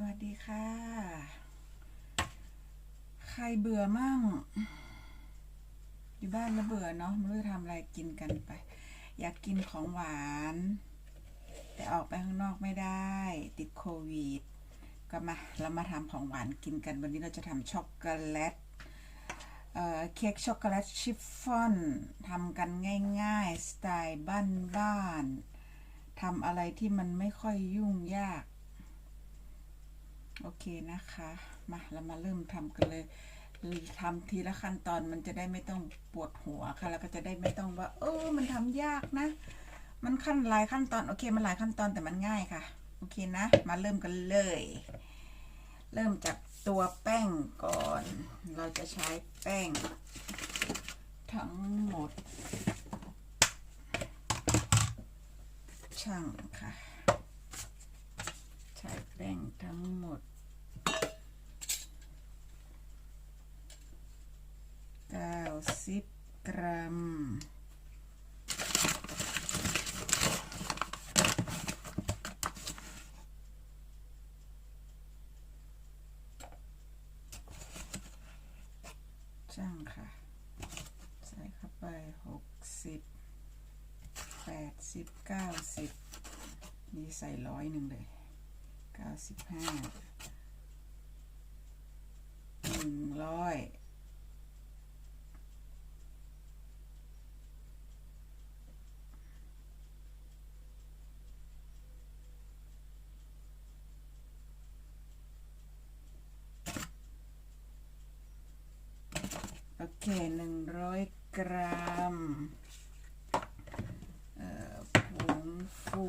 วัสดีค่ะ ใครเบื่อมั่ง อยู่บ้านแล้วเบื่อเนาะไม่รู้จะทำอะไรกินกันไป อยากกินของหวาน แต่ออกไปข้างนอกไม่ได้ ติดโควิด ก็มาเรามาทำของหวานกินกัน วันนี้เราจะทำช็อกโกแลตเเค้กช็อกโกแลตชิฟฟ่อนทำกันง่ายๆ สไตล์บ้านๆทำอะไรที่มันไม่ค่อยยุ่งยาก โอเคนะคะ มาเรามาเริ่มทำกันเลยทำทีละขั้นตอนมันจะได้ไม่ต้องปวดหัวค่ะ แล้วก็จะได้ไม่ต้องว่า เออ มันทำยากนะ มันขั้นหลายขั้นตอนโอเคมันหลายขั้นตอนแต่มันง่ายค่ะ โอเคนะ มาเริ่มกันเลย เริ่มจากตัวแป้งก่อน เราจะใช้แป้ง ทั้งหมด ช่างค่ะ ใช้แป้งทั้งหมด 90กรัม ช่างค่ะ ใส่เข้าไป60 80 90นี่ใส่ร้อยหนึ่งเลยเก้าสิบห้าหนึ่งร้อย โอเคหนึ่งร้อยกรัมผงฟู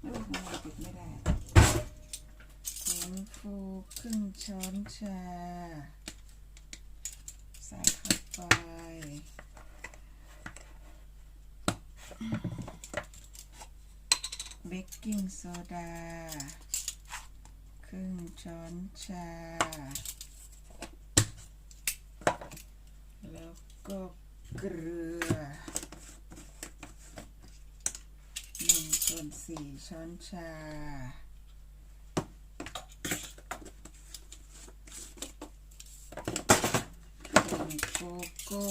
ไมปิดไม่ได้ผงฟูครึ่งช้อนชา ใส่เข้าไปเบกกิ้งโซดา ครึ่งช้อนชา แล้วก็เกลือหนึ่งส่วนสี่ช้อนชาผงโกโก้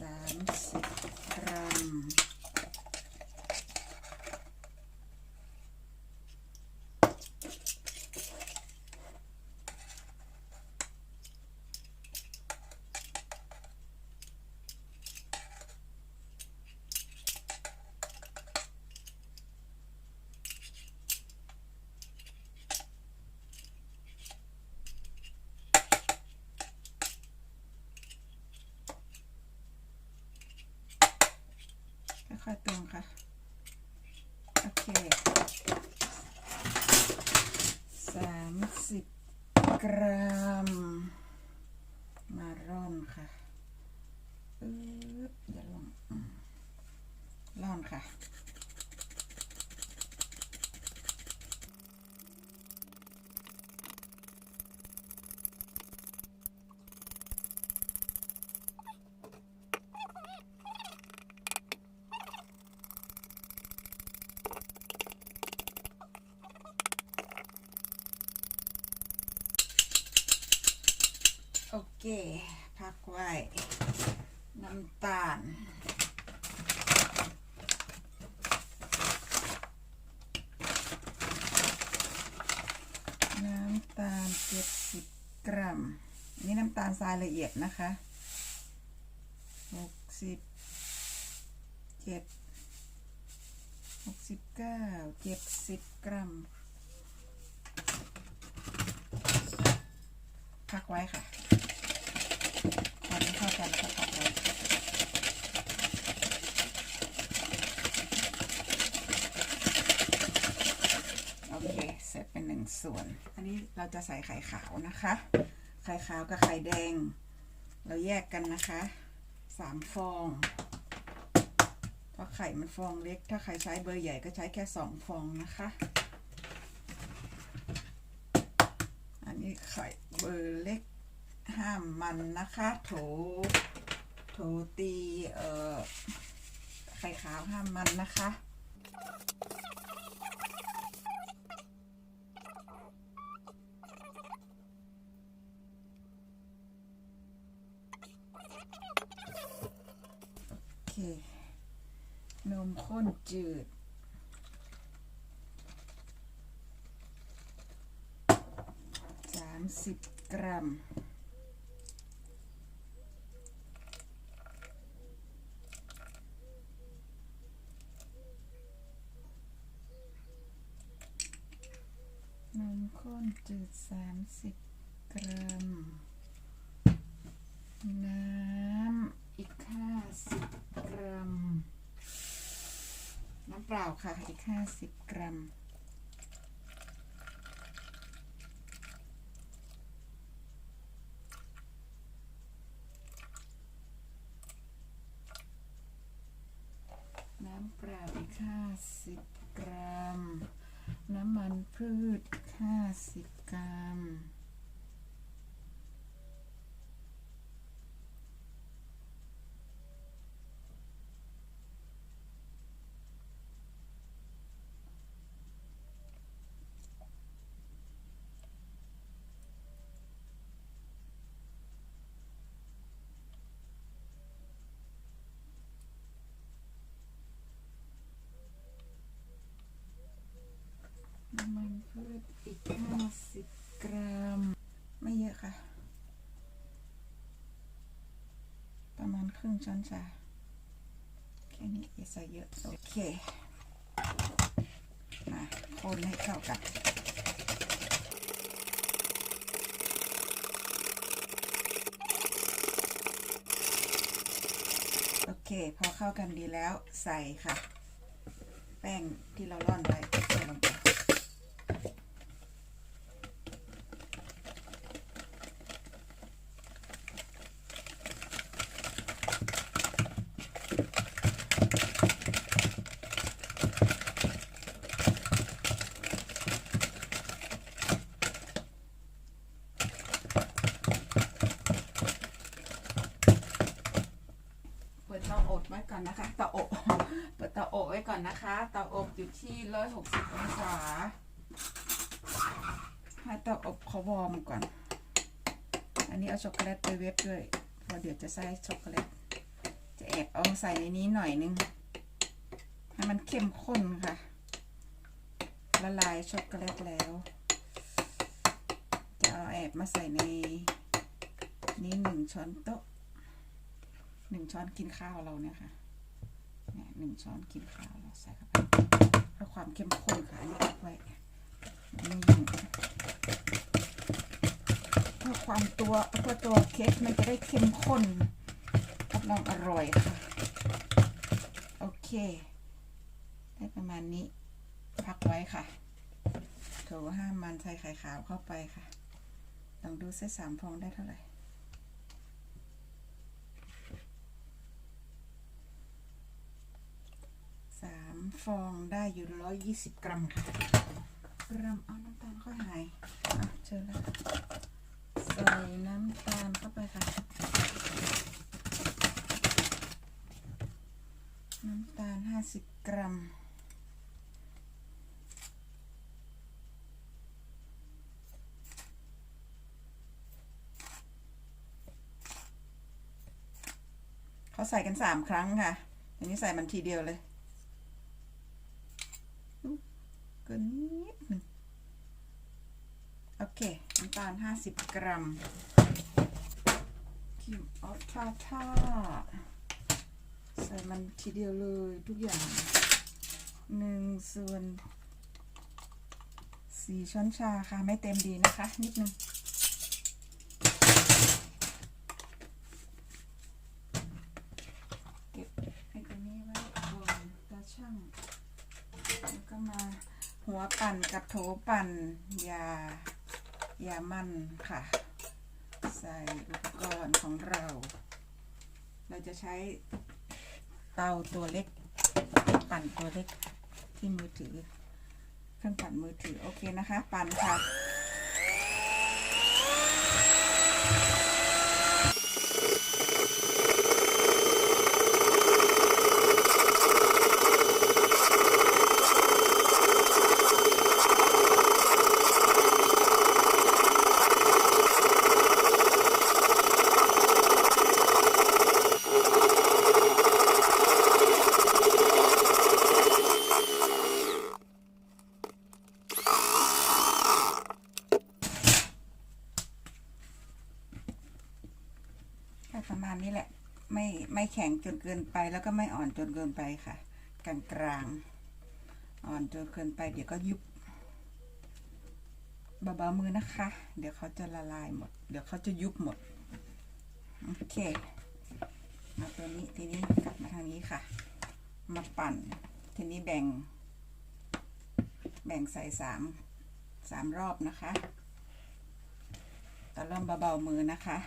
สามสิบกรัม ค่อยๆตวงค่ะ โอเค สามสิบกรัม มาร่อนค่ะอึ๊บอย่าลงอืมร่อนค่ะ โอ เคพักไว้ น้ำตาล น้ำตาลเจ็ดสิบกรัมนนี้น้ำตาลทรายละเอียดนะคะหกสิบเจ็ดหกสิบเก้าเจ็ดสิบกรัม พักไว้ค่ะตอนนี้เข้ากันแล้วก็พักไว้โอเค เสร็จเป็นหนึ่ง ส่วน อันนี้เราจะใส่ไข่ขาวนะคะ ไข่ขาวกับไข่แดง เราแยกกันนะคะสามฟองเพราะไข่มันฟองเล็ก ถ้าใครใช้เบอร์ใหญ่ก็ใช้แค่สองฟองนะคะ อันนี้ไข่เบอร์เล็กห้ามมันนะคะโถโถตีเอ่อไข่ขาวห้ามมันนะคะ โอเค นมข้น จืด สามสิบกรัม นมข้นจืดสามสิบกรัมน้ำอีกห้าสิบกรัม น้ำเปล่า ค่ะอีกห้าสิบกรัม น้ำเปล่าอีกห้าสิบกรัม น้ำมันพืชห้าสิบกรัม น้ำมันพืชอีกห้าสิบกรัม ไม่เยอะค่ะ ประมาณครึ่งช้อนชา แค่นี้อย่าใส่เยอะ โอเค มาคนให้เข้ากันโอเค พอเข้ากันดีแล้วใส่ค่ะ แป้งที่เราร่อนไว้ใส่ลงไป เปิดเตาอบไว้ก่อนนะคะ เตาอบ เปิดเตา อบไว้ก่อนนะคะเตาอบอยู่ที่ร้อยหกสิบองศาให้เตาอบเขาวอร์มก่อน อันนี้เอาช็อกโกแลตไปเวฟด้วยเพราะเดี๋ยวจะใส่ช็อกโกแลต จะแอบเอาใส่ในนี้หน่อยนึง ให้มันเข้มข้นค่ะ ละลายช็อกโกแลตแล้ว จะเอาแอบมาใส่ในนี้หนึ่งช้อนโต๊ะหนึ่งช้อนกินข้าวเราเนี่ยค่ะหนึ่งช้อนกินข้าว ความเข้มข้นค่ะอันนี้พักไว้นี่เพื่อความตัวเพื่อตัวเค้กมันจะได้เข้มข้นรับรองอร่อยค่ะ โอเค ได้ประมาณนี้ พักไว้ค่ะโถห้ามมันใส่ไข่ขาวเข้าไปค่ะลองดูเส้นสามฟองได้เท่าไหร่ สาม ฟองได้อยู่ร้อยยี่สิบกรัมค่ะ กรัมเอาน้ำตาลค่อยหายอะเจอแล้วใส่น้ำตาลเข้าไปค่ะ น้ำตาลห้าสิบกรัมเขาใส่กันสามครั้งค่ะ อันนี้ใส่มันทีเดียวเลย เกินนิดหนึ่งโอเค น้ำตาลห้าสิบกรัมครีมออฟทาทาใส่มันทีเดียวเลยทุกอย่างหนึ่งส่วนสี่ช้อนชาค่ะ ไม่เต็มดีนะคะ นิดนึง เก็บไอ้ตัวนี้ไว้ก่อนตาช่าง แล้วก็มา หัวปั่นกับโถปั่นยายามันค่ะ ใส่อุปกรณ์ของเรา เราจะใช้เตาตัวเล็ก ปั่นตัวเล็กที่มือถือ เครื่องปั่นมือถือ โอเคนะคะ ปั่นค่ะ เประมาณนี้แหละ ไม่ไม่แข็งจน เกินไปแล้วก็ไม่อ่อนจนเกินไปค่ะ กลางกลางอ่อนจนเกินไปเดี๋ยวก็ยุบเบาๆมือนะคะ เดี๋ยวเขาจะละลายหมด เดี๋ยวเขาจะยุบหมด โอเคเอาตัวนี้ทีนี้กลับมาทางนี้ค่ะ มาปั่น ทีนี้แบ่ง แบ่งใส่สามสามรอบนะคะตอนเริ่มเบาๆมือนะคะ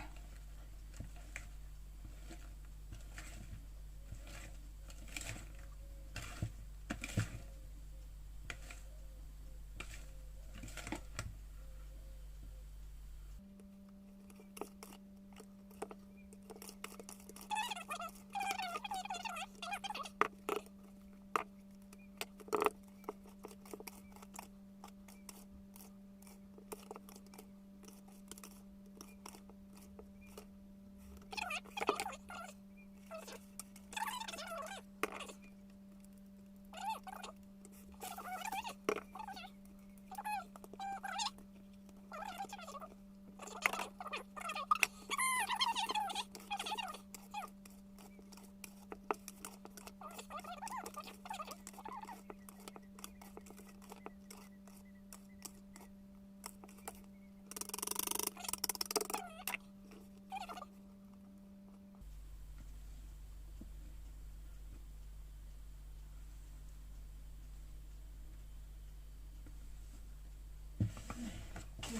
โอเค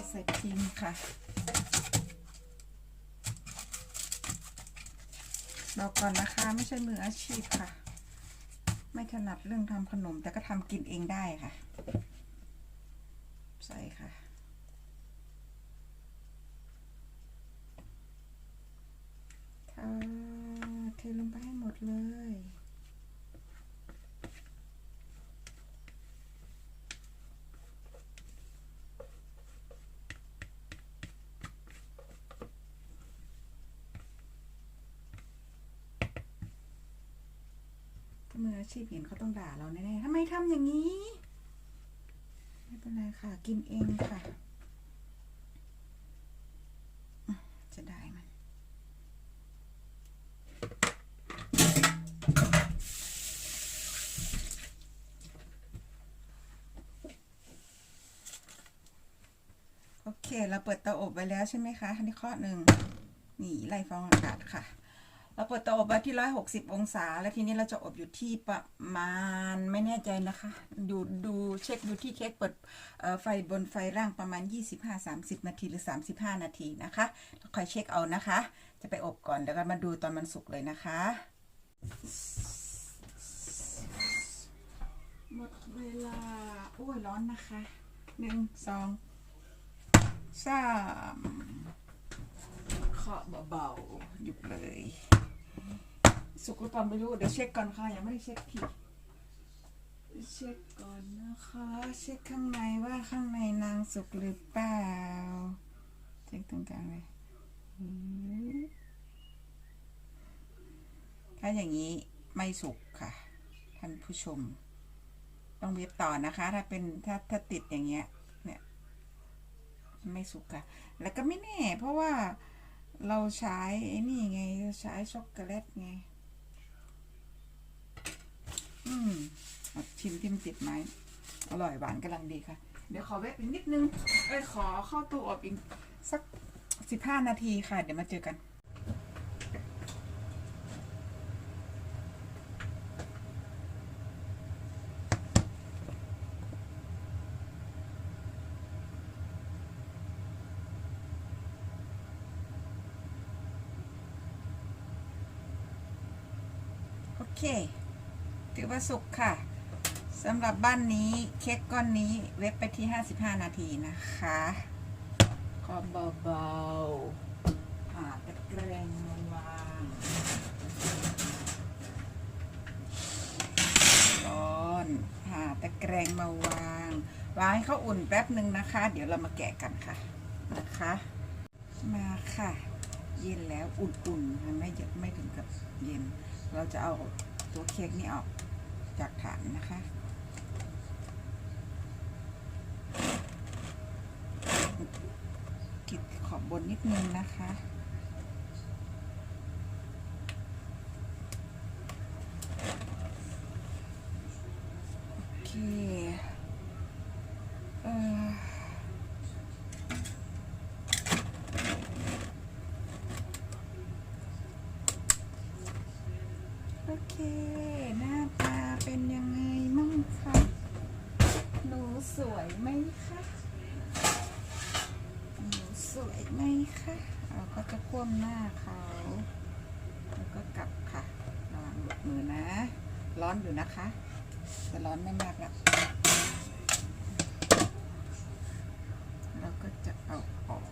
เท ชิมค่ะ บอกก่อนนะคะไม่ใช่มืออาชีพค่ะ ไม่ถนัดเรื่องทำขนมแต่ก็ทำกินเองได้ค่ะ ใส่ค่ะ เทเทลงไปให้หมดเลย ถ้า มืออาชีพเห็นเขาต้องด่าเราแน่ๆทำไมทำอย่างนี้ ไม่เป็นไรค่ะ กินเองค่ะ จะได้มัน โอเค เราเปิดเตาอบไว้แล้วใช่ไหมคะอันนี้ข้อหนึ่งนี่ไล่ฟองอากาศค่ะ เราเปิดเตาอบไว้ที่ร้อยหกสิบองศา แล้วทีนี้เราจะอบอยู่ที่ประมาณไม่แน่ใจนะคะ ดูดูเช็คดูที่เค้กเปิดไฟบนไฟล่างประมาณ 25-30 นาทีหรือ 35 นาทีนะคะคอยเช็คเอานะคะ จะไปอบก่อนแล้วก็มาดูตอนมันสุกเลยนะคะหมดเวลาโอ้ยร้อนนะคะหนึ่งสองสาม เคาะเบาๆหยุดเลย สุกหรือเปล่าไม่รู้ เดี๋ยวเช็คก่อนค่ะ ยังไม่ได้เช็คทีเช็คก่อนนะคะ เช็คข้างในว่าข้างในนางสุกหรือเปล่า เช็คตรงกลางเลยถ้าอย่างนี้ไม่สุกค่ะ ท่านผู้ชม ต้องเว็บต่อนะคะ ถ้าเป็นถ้าถ้าติดอย่างเงี้ย เนี่ย ไม่สุกค่ะ แล้วก็ไม่แน่ เพราะว่า เราใช้ไอ้นี่ไงใช้ช็อกโกแลตไง อืมชิมที่มันติดไหมอร่อยหวานกำลังดีค่ะ เดี๋ยวขอแวะอีกนิดนึง เอ้ยขอเข้าตู้อบอีกสักสิบห้านาทีค่ะ เดี๋ยวมาเจอกัน เค ถือว่าสุกค่ะสำหรับบ้านนี้เค้กก้อนนี้เว็บไปที่ 55 นาทีนะคะขอเบาๆหาตะแกรงมาวางร้อนหาตะแกรงมาวางวางให้เขาอุ่นแป๊บหนึ่งนะคะ เดี๋ยวเรามาแกะกันค่ะนะคะ มาค่ะ เย็นแล้วอุ่นๆมันไม่เยอะไม่ถึงกับเย็น เราจะเอาตัวเค้กนี่ออกจากฐานนะคะกิดขอบบนนิดนึงนะคะ เค หน้าตาเป็นยังไงมั่งคะหนูสวยไหมคะหนูสวยไหมคะเราก็จะคว่ำหน้าเขาแล้วก็กลับค่ะระวังหลุดมือนะ ร้ อนอยู่นะคะแต่ร้อนไม่มากละเราก็จะเอาออก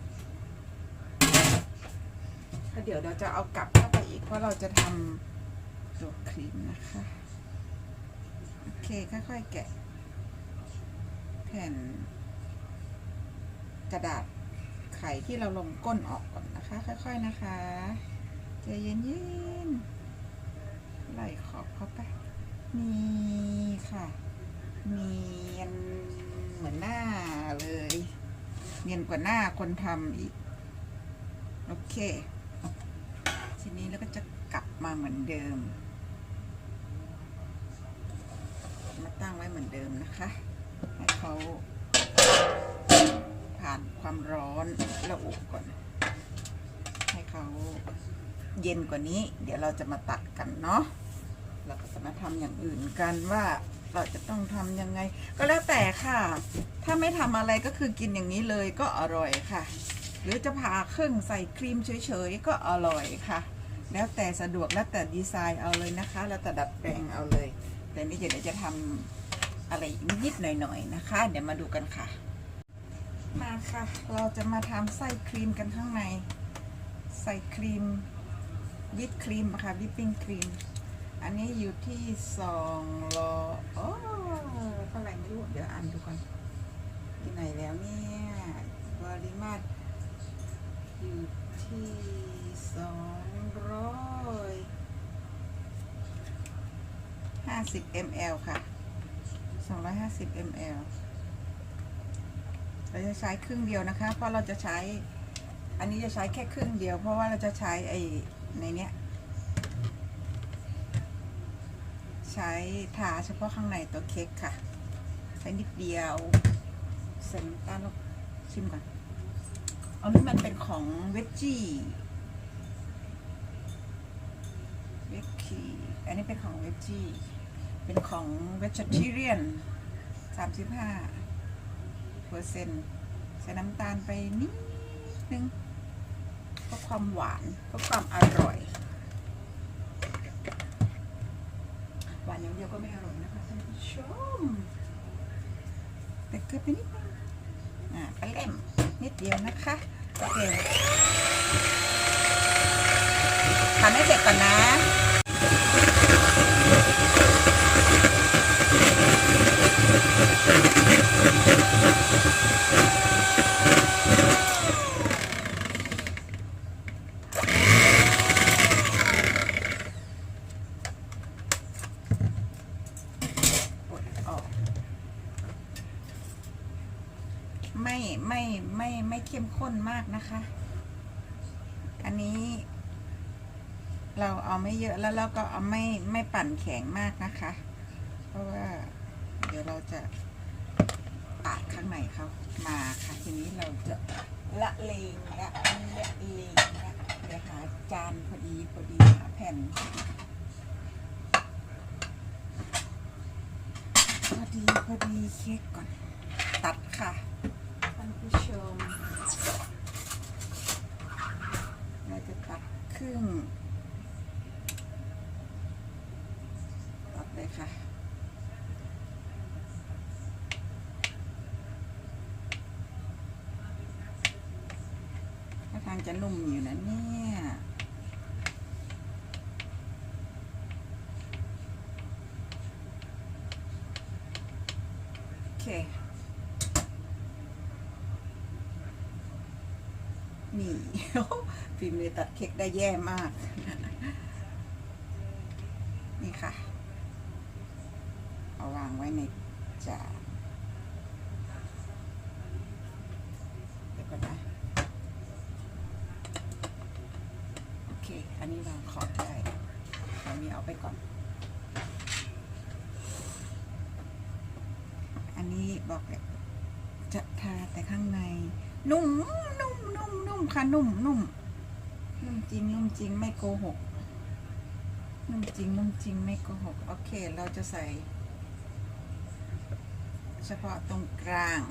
แล้วเดี๋ยวเราจะเอากลับเข้าไปอีกเพราะเราจะทำตัวครีมนะคะ โอเคค่อยๆแกะ แผ่น กระดาษไขที่เราลงก้นออกก่อนนะคะ ค่อย ๆนะคะใจเย็นๆไหลขอบเข้าไป นี่ค่ะเนียนเหมือนหน้าเลย เนียนกว่าหน้าคนทำอีก โอเค ทีนี้เราก็จะกลับมาเหมือนเดิม มาตั้งไว้เหมือนเดิมนะคะ ให้เขาผ่านความร้อนระอุก่อน ให้เขาเย็นกว่านี้ เดี๋ยวเราจะมาตัดกันเนาะ เราก็จะมาทำอย่างอื่นกันว่าเราจะต้องทำยังไง ก็แล้วแต่ค่ะ ถ้าไม่ทำอะไรก็คือกินอย่างนี้เลยก็อร่อยค่ะ หรือจะผ่าครึ่งใส่ครีมเฉยๆก็อร่อยค่ะ แล้วแต่สะดวกแล้วแต่ดีไซน์เอาเลยนะคะ แล้วแต่ดัดแปลงเอาเลย แต่นี่เดี๋ยวจะทำอะไรนิดๆหน่อยๆนะคะ เดี๋ยวมาดูกันค่ะ มาค่ะ เราจะมาทำไส้ครีมกันข้างใน ใส่ครีมวิปครีมค่ะวิปปิ้งครีม อันนี้อยู่ที่สองรอโอ้เท่าไหร่ไม่รู้ เดี๋ยวอ่านดูก่อนที่ไหนแล้วเนี่ยปริมาตรอยู่ที่สองร้อยห้าสิบ ml ค่ะสองร้อยห้าสิบ ml เราจะใช้ครึ่งเดียวนะคะ เพราะเราจะใช้ อันนี้จะใช้แค่ครึ่งเดียว เพราะว่าเราจะใช้ไอ้ในเนี้ย ใช้ทาเฉพาะข้างในตัวเค้กค่ะ ใช้นิดเดียวใส่น้ำตาลลงชิมก่อนอันนี้มันเป็นของเวจจี้เวจกี้อันนี้เป็นของเวจจี้เป็นของเวจเทเรียนสามสิบห้าเปอร์เซ็นต์ใส่น้ำตาลไปนิดนึงเพื่อความหวานเพื่อความอร่อย หวาน อย่างเดียวก็ไม่อร่อยนะคะท่านผู้ชมแต่เกลือไปนิดนึงอ่าไปเล่มนิดเดียวนะคะโอเคทำให้เสร็จก่อนนะ กดออก ไม่ไม่ไม่ไม่เข้มข้นมากนะคะ อันนี้ เราเอาไม่เยอะแล้วเราก็เอาไม่ไม่ปั่นแข็งมากนะคะ เพราะว่าเดี๋ยวเราจะปาดข้างในเขามาค่ะทีนี้เราจะละเลงละละเลงละเดี๋ยวหาจานพอดีพอดีหาแผ่นพอดีพอดีเค้กก่อน ตัดค่ะท่านผู้ชม เราจะตัดครึ่ง ตัดเลยค่ะ ถ้าทางจะนุ่มอยู่นะเนี่ย โอเค นี่ ฝีมือตัดเค้กได้แย่มาก นี่ค่ะ เอาวางไว้ในจานเดี๋ยวก่อนนะ โอเค อันนี้วางขอบได้อันนี้เอาไปก่อน อันนี้บอกเลยจะทาแต่ข้างใน นุ่มนุ่มนุ่มนุ่มค่ะนุ่มนุ่มนุ่มจริงนุ่มจริงไม่โกหก นุ่มจริงนุ่มจริง ไม่โกหกโอเค เราจะใส่ เฉพาะตรงกลาง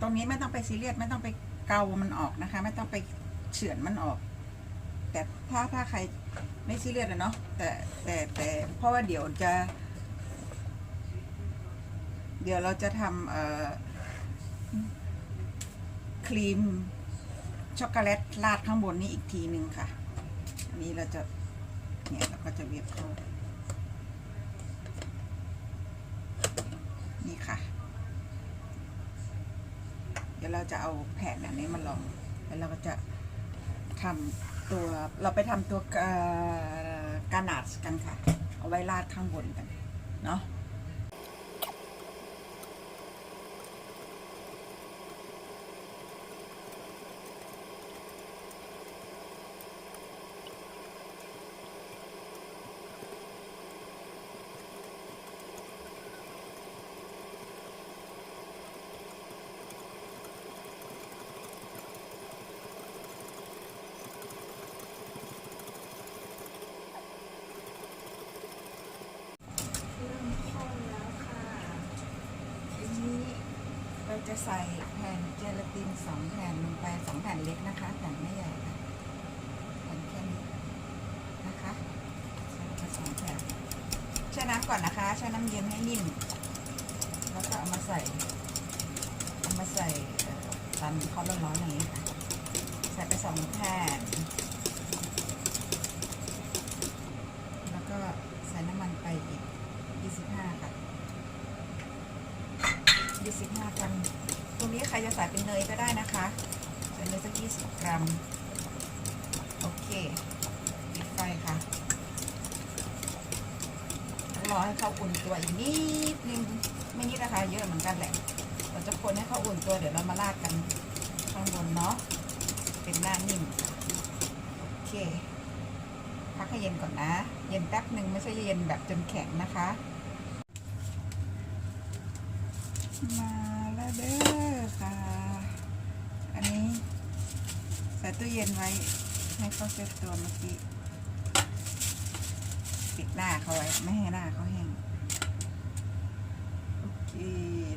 ตรงนี้ไม่ต้องไปซีเรียสไม่ต้องไปเกามันออกนะคะ ไม่ต้องไปเฉือนมันออก แต่ถ้าถ้าใครไม่ซีเรียสอะเนาะแต่แต่แต่เพราะว่าเดี๋ยวจะ เดี๋ยวเราจะทำเอ่อครีมช็อกโกแลตราดข้างบนนี้อีกทีหนึ่งค่ะอันนี้เราจะเนี่ยเราก็จะเวียบเข้านี่ค่ะ ดี๋ยวเราจะเอาแผ่นอันนี้มาลองแล้วเราก็จะทำตัวเราไปทำตัวเอ่อกานาดกันค่ะ เอาไว้ราดข้างบนกันเนาะ เริ่มข้นแล้วค่ะ ทีนี้เราจะใส่แผ่นเจลาตินสองแผ่นลงไปสองแผ่นเล็กนะคะแผ่นไม่ใหญ่ค่ะแผ่นแค่นี้นะคะใส่ไปสองแผ่นแช่ น้ำก่อนนะคะแช่น้ำเย็นให้นิ่ม แล้วก็เอามาใส่เอามาใส่ตอนเขาร้อนๆอย่างนี้ค่ะใส่ไปสองแผ่นแล้วก็ใส่น้ำมันไปอีก 25 ค่ะ 25 กรัมตรงนี้ใครจะใส่เป็นเนยก็ได้นะคะใส่เนยสัก20กรัม โอเค ปิดไฟค่ะ รอให้เขาอุ่นตัวอีกนิดนึงไม่นิดนะคะเยอะเหมือนกันแหละเราจะคนให้เขาอุ่นตัวเดี๋ยวเรามาราดกันข้างบนเนาะเป็นหน้านิ่มโอเคพักให้เย็นก่อนนะ เย็นแป๊บหนึ่งไม่ใช่เย็นแบบจนแข็งนะคะ มาแล้วเด้อค่ะ อันนี้ใส่ตู้เย็นไว้ให้เขาเซ็ตตัวเมื่อกี้ ปิดหน้าเขาไว้ ไม่ให้หน้าเขาแห้ง โอเค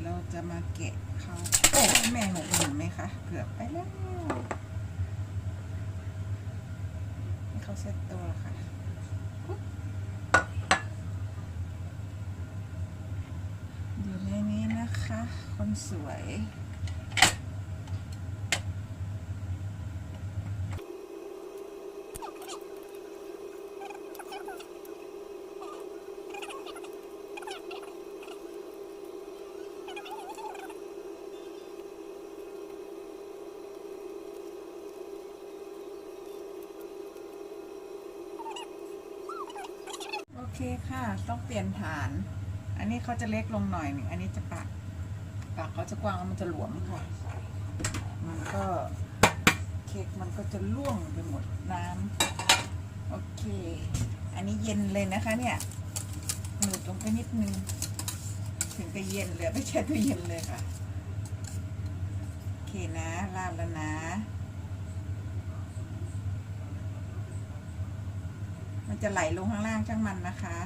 เราจะมาแกะเขาโอ้แม่หกเห็นไหมคะเกือบไปแล้วให้เขาเซ็ตตัวแล้วค่ะอยู่ในนี้นะคะ คนสวย เคค่ะ ต้องเปลี่ยนฐาน อันนี้เขาจะเล็กลงหน่อยหนึ่งอันนี้จะปากปากเขาจะกว้างแล้วมันจะหลวมค่ะ มันก็เค้กมันก็จะล่วงไปหมดน้ำโอเค อันนี้เย็นเลยนะคะเนี่ยหนืดลงไปนิดนึง ถึงจะเย็นเลยไม่ใช่ตู้เย็นเลยค่ะ โอเคนะราดแล้วนะ มันจะไหลลงข้างล่างช่างมันนะคะ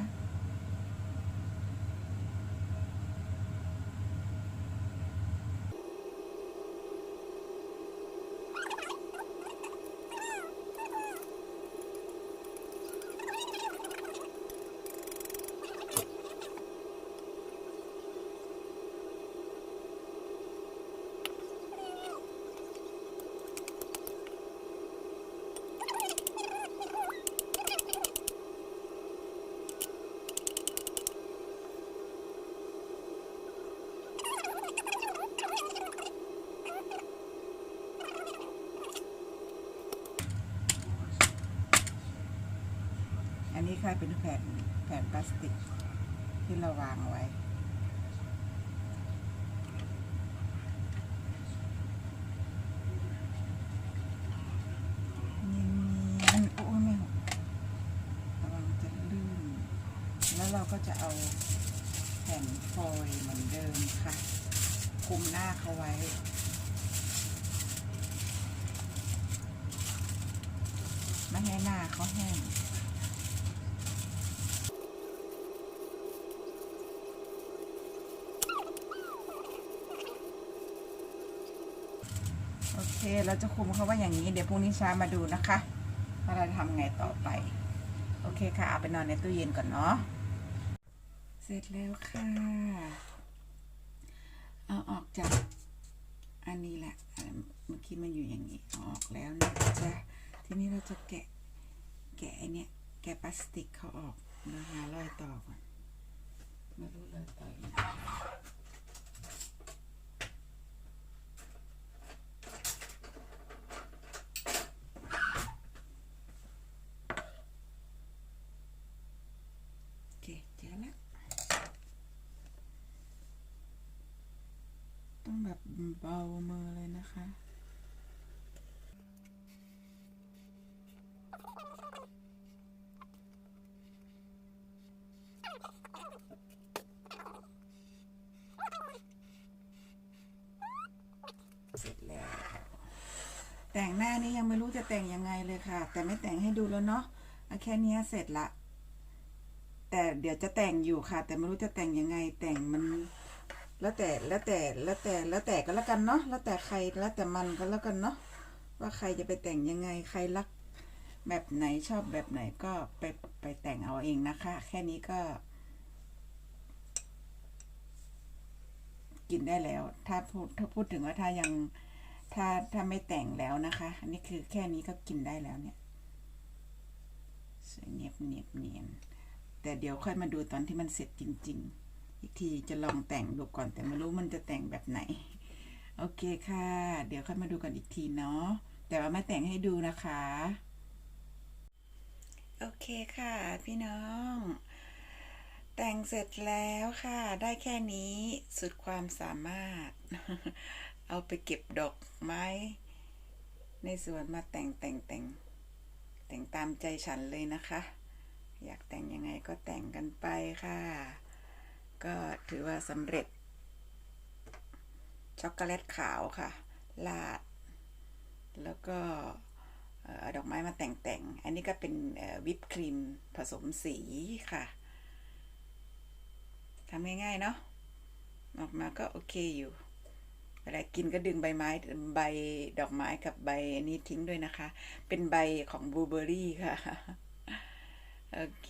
อันนี้ค่ะเป็นแผ่นแผ่นพลาสติก ที่เราวางไว้เนียนๆโอ้ยไม่หกระวังจะลื่นแล้วเราก็จะเอาแผ่นฟอยล์เหมือนเดิมค่ะ คุมหน้าเขาไว้ไม่ให้หน้าเขาแห้ง โอเค เราจะคุมเขาว่าอย่างนี้ เดี๋ยวพรุ่งนี้เช้ามาดูนะคะว่าเราจะทำไงต่อไป โอเคค่ะ เอาไปนอนในตู้เย็นก่อนเนาะ เสร็จแล้วค่ะ เอาออกจากอันนี้แหละ เมื่อกี้มันอยู่อย่างนี้ อออกแล้วนะจ๊ะ ทีนี้เราจะแกะ แกะไอเนี้ย แกะพลาสติกเขาออกนะคะรอยต่อก่อนม่รู้รอยต่ออยู่ไหนโอเคเจอแล้ว ต้องแบบ เบามือเลยนะคะเสร็จแล้ว แต่งหน้านี้ยังไม่รู้จะแต่งยังไงเลยค่ะ แต่ไม่แต่งให้ดูแล้วเนาะแค่นี้เสร็จละ แต่เดี๋ยวจะแต่งอยู่ค่ะ แต่ไม่รู้จะแต่งยังไงแต่งมัน แล้วแต่แล้วแต่แล้วแต่แล้วแต่ก็แล้วกันเนาะแล้วแต่ใครแล้วแต่มันก็แล้วกันเนาะว่าใครจะไปแต่งยังไงใครรักแบบไหนชอบแบบไหนก็ไปไปแต่งเอาเองนะคะ แค่นี้ก็ กินได้แล้ว ถ้าพูดถ้าพูดถึงว่าถ้ายังถ้าถ้าไม่แต่งแล้วนะคะ อันนี้คือแค่นี้ก็กินได้แล้วเนี่ยสวยเนียบเนียบเนียนแต่เดี๋ยวค่อยมาดูตอนที่มันเสร็จจริง ๆ อีกทีจะลองแต่งดูก่อนแต่ไม่รู้มันจะแต่งแบบไหน โอเคค่ะ เดี๋ยวค่อยมาดูกันอีกทีเนาะแต่ว่าม่แต่งให้ดูนะคะ โอเคค่ะ พี่น้อง แต่งเสร็จแล้วค่ะ ได้แค่นี้สุดความสามารถ เอาไปเก็บดอกไม้ ในสวนมาแต่งแต่งแต่งแต่งตามใจฉันเลยนะคะ อยากแต่งยังไงก็แต่งกันไปค่ะ ก็ถือว่าสำเร็จ ช็อกโกแลตขาวค่ะ ลาด แล้วก็ดอกไม้มาแต่งแต่งๆ อันนี้ก็เป็นวิปครีมผสมสีค่ะทำง่ายๆ เนาะออกมาก็โอเคอยู่ เวลากินก็ดึงใบไม้ใบดอกไม้กับใบนี้ทิ้งด้วยนะคะ เป็นใบของบลูเบอรี่ค่ะ โอเค